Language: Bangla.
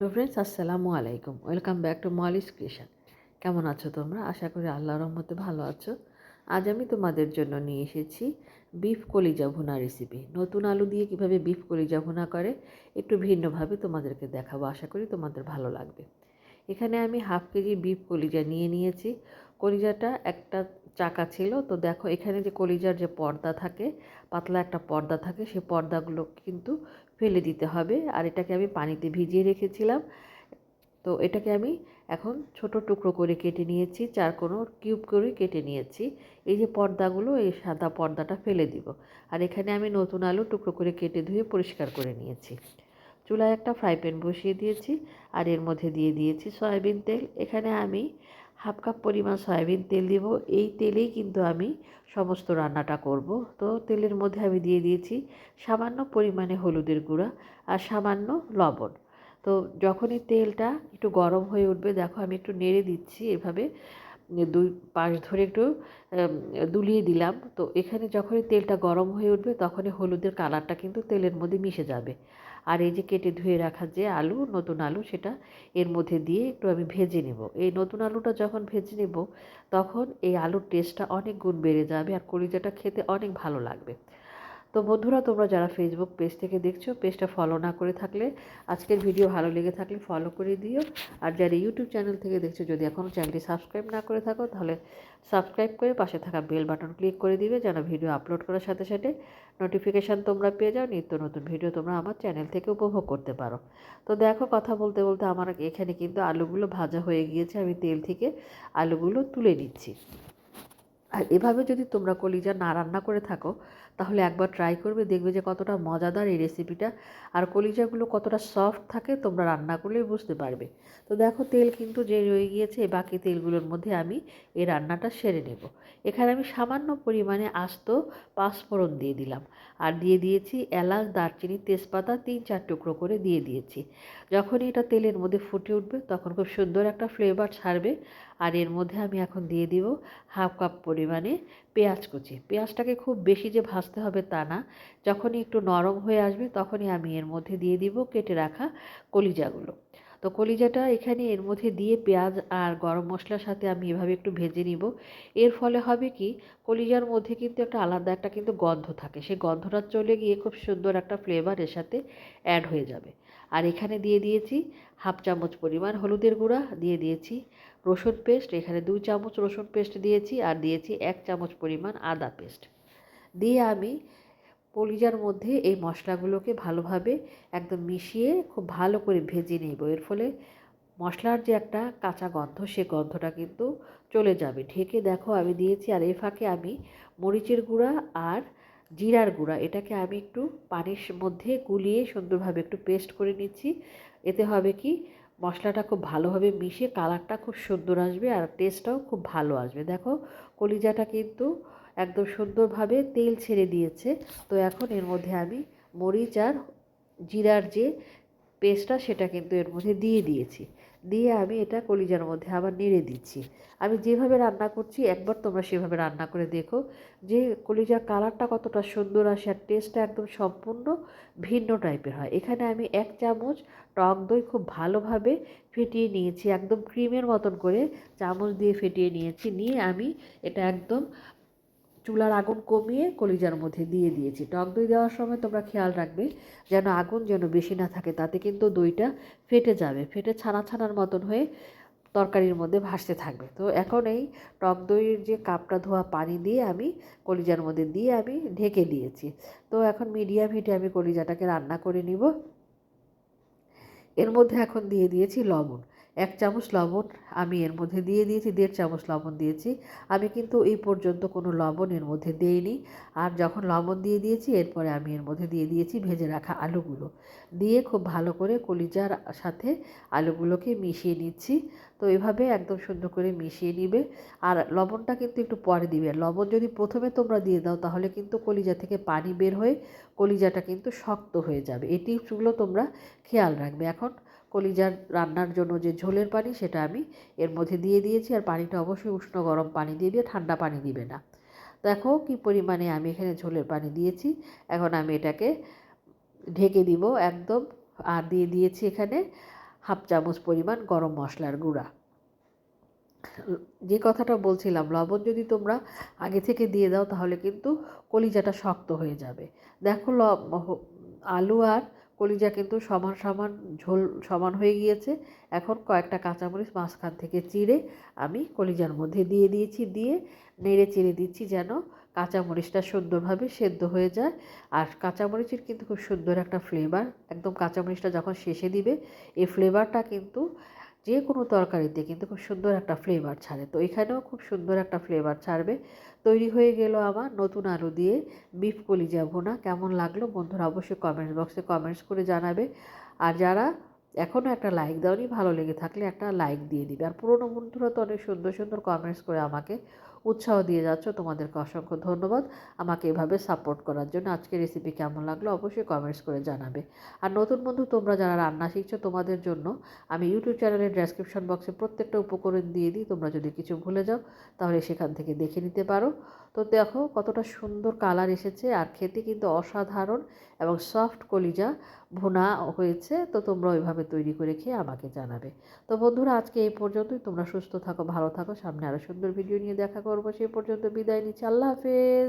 হ্যালো ফ্রেন্ডস আসসালামু আলাইকুম। Welcome back to Molly's creation কেমন আছো তোমরা? আশা করি আল্লাহর রহমতে ভালো আছো। আজ আমি তোমাদের জন্য নিয়ে এসেছি বিফ কলিজা ভুনা রেসিপি নতুন আলু দিয়ে কীভাবে বিফ কলিজা ভুনা করে, একটু ভিন্নভাবে তোমাদেরকে দেখাবো। আশা করি তোমাদের ভালো লাগবে। এখানে আমি হাফ কেজি বিফ কলিজা নিয়ে নিয়েছি। কলিজাটা একটা চাকা ছিল। তো দেখো, এখানে যে কলিজার যে পর্দা থাকে, পাতলা একটা পর্দা থাকে, সে পর্দাগুলো কিন্তু ফেলে দিতে হবে। আর এটাকে আমি পানিতে ভিজিয়ে রেখেছিলাম। তো এটাকে আমি এখন ছোট টুকরো করে কেটে নিয়েছি, চার কোনো কিউব করে কেটে নিয়েছি। এই যে পর্দাগুলো, এই সাদা পর্দাটা ফেলে দিব। আর এখানে আমি নতুন আলু টুকরো করে কেটে ধুয়ে পরিষ্কার করে নিয়েছি। চুলায় একটা ফ্রাই প্যান বসিয়ে দিয়েছি। আর এর মধ্যে দিয়ে দিয়েছি সয়াবিন তেল। এখানে আমি হাফ কাপ পরিমাণ সয়াবিন তেল দিব। এই তেলেই কিন্তু আমি সমস্ত রান্নাটা করব। তো তেলের মধ্যে আমি দিয়ে দিয়েছি সামান্য পরিমাণে হলুদের গুঁড়া আর সামান্য লবণ। তো যখনই তেলটা একটু গরম হয়ে উঠবে, দেখো আমি একটু নেড়ে দিচ্ছি এভাবে। দুই পাশ ধরে একটু দুলিয়ে দিলাম। তো এখানে যখনই তেলটা গরম হয়ে উঠবে, তখনই হলুদের কালারটা কিন্তু তেলের মধ্যে মিশে যাবে। আর এই যে কেটে ধুয়ে রাখা যে আলু, নতুন আলু, সেটা এর মধ্যে দিয়ে একটু আমি ভেজে নেব। এই নতুন আলুটা যখন ভেজে নেব, তখন এই আলুর টেস্টটা অনেক গুণ বেড়ে যাবে আর কলিজাটা খেতে অনেক ভালো লাগবে। তো বন্ধুরা, তোমরা যারা ফেসবুক পেজ থেকে দেখছ পেজটা ফলো না করে থাকলে, আজকের ভিডিও ভালো লেগে থাকলে ফলো করে দিও। আর যারা ইউটিউব চ্যানেল থেকে দেখছ, যদি এখনও চ্যানেলটি সাবস্ক্রাইব না করে থাকো, তাহলে সাবস্ক্রাইব করে পাশে থাকা বেল বাটন ক্লিক করে দিবে, যেন ভিডিও আপলোড করার সাথে সাথে নোটিফিকেশান তোমরা পেয়ে যাও, নিত্য নতুন ভিডিও তোমরা আমার চ্যানেল থেকে উপভোগ করতে পারো। তো দেখো, কথা বলতে বলতে আমার এখানে কিন্তু আলুগুলো ভাজা হয়ে গিয়েছে, আমি তেল থেকে আলুগুলো তুলে নিচ্ছি। আর এভাবে যদি তোমরা কলিজা না রান্না করে থাকো তাহলে একবার ট্রাই করবে, দেখবে যে কতটা মজাদার এই রেসিপিটা আর কলিজাগুলো কতটা সফট থাকে, তোমরা রান্না করলেই বুঝতে পারবে। তো দেখো, তেল কিন্তু যে রয়ে গিয়েছে বাকি তেলগুলোর মধ্যে আমি এই রান্নাটা সেরে নেব। এখানে আমি সামান্য পরিমাণে আস্ত পাঁচফোড়ন দিয়ে দিলাম। আর দিয়ে দিয়েছি এলাচ, দারচিনি, তেজপাতা, তিন চার টুকরো করে দিয়ে দিয়েছি। যখনই এটা তেলের মধ্যে ফুটে উঠবে, তখন খুব সুন্দর একটা ফ্লেভার ছাড়বে। আর এর মধ্যে আমি এখন দিয়ে দিব হাফ কাপ পরিমাণে পেঁয়াজ কুচি। পেঁয়াজটাকে খুব বেশি যে ভাজতে হবে তা না। যখনই একটু নরম হয়ে আসবে তখনই আমি এর মধ্যে দিয়ে দিব কেটে রাখা কলিজাগুলো। তো কলিজাটা এখানে এর মধ্যে দিয়ে পেঁয়াজ আর গরম মশলার সাথে আমি এভাবে একটু ভেজে নিব। এর ফলে হবে কি, কলিজার মধ্যে কিন্তু একটা আলাদা একটা কিন্তু গন্ধ থাকে। সেই গন্ধটা চলে গিয়ে খুব সুন্দর একটা ফ্লেভার এর সাথে অ্যাড হয়ে যাবে। আর এখানে দিয়ে দিয়েছি হাফ চামচ পরিমাণ হলুদের গুঁড়া, দিয়ে দিয়েছি রসুন পেস্ট, এখানে দুই চামচ রসুন পেস্ট দিয়েছি আর দিয়েছি এক চামচ পরিমাণ আদা পেস্ট। দিয়ে আমি পলিজার মধ্যে এই মশলাগুলোকে ভালোভাবে একদম মিশিয়ে খুব ভালো করে ভেজে নেব। এর ফলে মশলার যে একটা কাঁচা গন্ধ, সে গন্ধটা কিন্তু চলে যাবে। ঢেকে দেখো আমি দিয়েছি আর এ ফাঁকে আমি মরিচের গুঁড়া আর জিরার গুঁড়া, এটাকে আমি একটু পানির মধ্যে গুলিয়ে সুন্দরভাবে একটু পেস্ট করে নিচ্ছি। এতে হবে কি, মশলাটা খুব ভালোভাবে মিশিয়ে কালারটা খুব সুন্দর আসবে আর টেস্টটাও খুব ভালো আসবে। দেখো, কলিজাটা কিন্তু একদম সুন্দরভাবে তেল ছেড়ে দিয়েছে। তো এখন এর মধ্যে আমি মরিচ আর জিরার যে পেস্টটা সেটা কিন্তু এর মধ্যে দিয়ে দিয়েছি। দিয়ে আমি এটা কলিজার মধ্যে আবার নেড়ে দিচ্ছি। আমি যেভাবে রান্না করছি, একবার তোমরা সেভাবে রান্না করে দেখো যে কলিজার কালারটা কতটা সুন্দর আসে আর টেস্টটা একদম সম্পূর্ণ ভিন্ন টাইপের হয়। এখানে আমি এক চামচ টক দই খুব ভালোভাবে ফেটিয়ে নিয়েছি, একদম ক্রিমের মতন করে চামচ দিয়ে ফেটিয়ে নিয়েছি। নিয়ে আমি এটা একদম চুলার আগুন কমিয়ে কলিজার মধ্যে দিয়ে দিয়েছি। টক দই দেওয়ার সময় তোমরা খেয়াল রাখবে যেন আগুন যেন বেশি না থাকে, তাতে কিন্তু দইটা ফেটে যাবে। ফেটে ছানা ছানার মতন হয়ে তরকারির মধ্যে ভাসতে থাকবে। তো এখন এই টক দইয়ের যে কাপটা ধোয়া পানি দিয়ে আমি কলিজার মধ্যে দিয়ে আমি ঢেকে দিয়েছি। তো এখন মিডিয়াম হিটে আমি কলিজাটাকে রান্না করে নিব। এর মধ্যে এখন দিয়ে দিয়েছি লবণ। এক চামচ লবণ আমি এর মধ্যে দিয়ে দিয়েছি, দেড় চামচ লবণ দিয়েছি। আমি কিন্তু এই পর্যন্ত কোনো লবণ এর মধ্যে দিইনি। আর যখন লবণ দিয়ে দিয়েছি, এরপরে আমি এর মধ্যে দিয়ে দিয়েছি ভেজে রাখা আলুগুলো। দিয়ে খুব ভালো করে কলিজার সাথে আলুগুলোকে মিশিয়ে নিচ্ছি। তো এভাবে একদম সুন্দর করে মিশিয়ে নিবে। আর লবণটা কিন্তু একটু পরে দিবে। লবণ যদি প্রথমে তোমরা দিয়ে দাও, তাহলে কিন্তু কলিজা থেকে পানি বের হয়ে কলিজাটা কিন্তু শক্ত হয়ে যাবে। এই টিপসগুলো তোমরা খেয়াল রাখবে। এখন কলিজার রান্নার জন্য যে ঝোলের পানি, সেটা আমি এর মধ্যে দিয়ে দিয়েছি। আর পানিটা অবশ্যই উষ্ণ গরম পানি দিয়ে দিয়ে ঠান্ডা পানি দিবে না। দেখো কি পরিমাণে আমি এখানে ঝোলের পানি দিয়েছি। এখন আমি এটাকে ঢেকে দিব একদম। আর দিয়ে দিয়েছি এখানে হাফ চামচ পরিমাণ গরম মশলার গুঁড়া। যে কথাটা বলছিলাম, লবণ যদি তোমরা আগে থেকে দিয়ে দাও, তাহলে কিন্তু কলিজাটা শক্ত হয়ে যাবে। দেখো আলু আর কলিজা কিন্তু সমান সমান ঝোল সমান হয়ে গিয়েছে। এখন কয়েকটা কাঁচামরিচ মাঝখান থেকে চিড়ে আমি কলিজার মধ্যে দিয়ে দিয়েছি, দিয়ে নেড়ে চেড়ে দিচ্ছি যেন কাঁচামরিচটা সুন্দরভাবে সেদ্ধ হয়ে যায়। আর কাঁচামরিচের কিন্তু খুব সুন্দর একটা ফ্লেভার একদম কাঁচামরিচটা যখন শেষে দিবে, এই ফ্লেভারটা কিন্তু যে কোনো তরকারিতে কিন্তু খুব সুন্দর একটা ফ্লেভার ছাড়ে। তো এখানেও খুব সুন্দর একটা ফ্লেভার ছাড়বে। তৈরি হয়ে গেল আমার নতুন আলু দিয়ে বিফ কলিজা ভুনা। কেমন লাগল বন্ধুরা অবশ্যই কমেন্টস বক্সে কমেন্টস করে জানাবে। আর যারা এখনও একটা লাইক দাওনি, ভালো লেগে থাকলে একটা লাইক দিয়ে দিবে। আর পুরোনো বন্ধুরা তো অনেক সুন্দর সুন্দর কমেন্টস করে আমাকে উৎসাহ দিয়ে যাচ্ছ, তোমাদেরকে অসংখ্য ধন্যবাদ। আমাকে এভাবে সাপোর্ট করার জন্য আজকে রেসিপি কেমন লাগল অবশ্যই কমেন্টস করে জানাবে। আর নতুন বন্ধু তোমরা যারা রান্না শিখছো তোমাদের জন্য, আমি ইউটিউব চ্যানেলের ডেসক্রিপশন বক্সে প্রত্যেকটা উপকরণ দিয়ে দিই, তোমরা যদি কিছু ভুলে যাও, তাহলে সেখান থেকে দেখে নিতে পারো। তো দেখো কতটা সুন্দর কালার এসেছে, আর খেতে কিন্তু অসাধারণ এবং সফট কলিজা ভুনা হয়েছে, তো তোমরা ওইভাবে তৈরি করে খেয়ে আমাকে জানাবে। তো বন্ধুরা, আজকে এই পর্যন্তই। তোমরা সুস্থ থাকো, ভালো থাকো, সামনে আরও সুন্দর ভিডিও নিয়ে দেখা করব সেই পর্যন্ত বিদায় নিচ্ছি। আল্লাহ হাফেজ।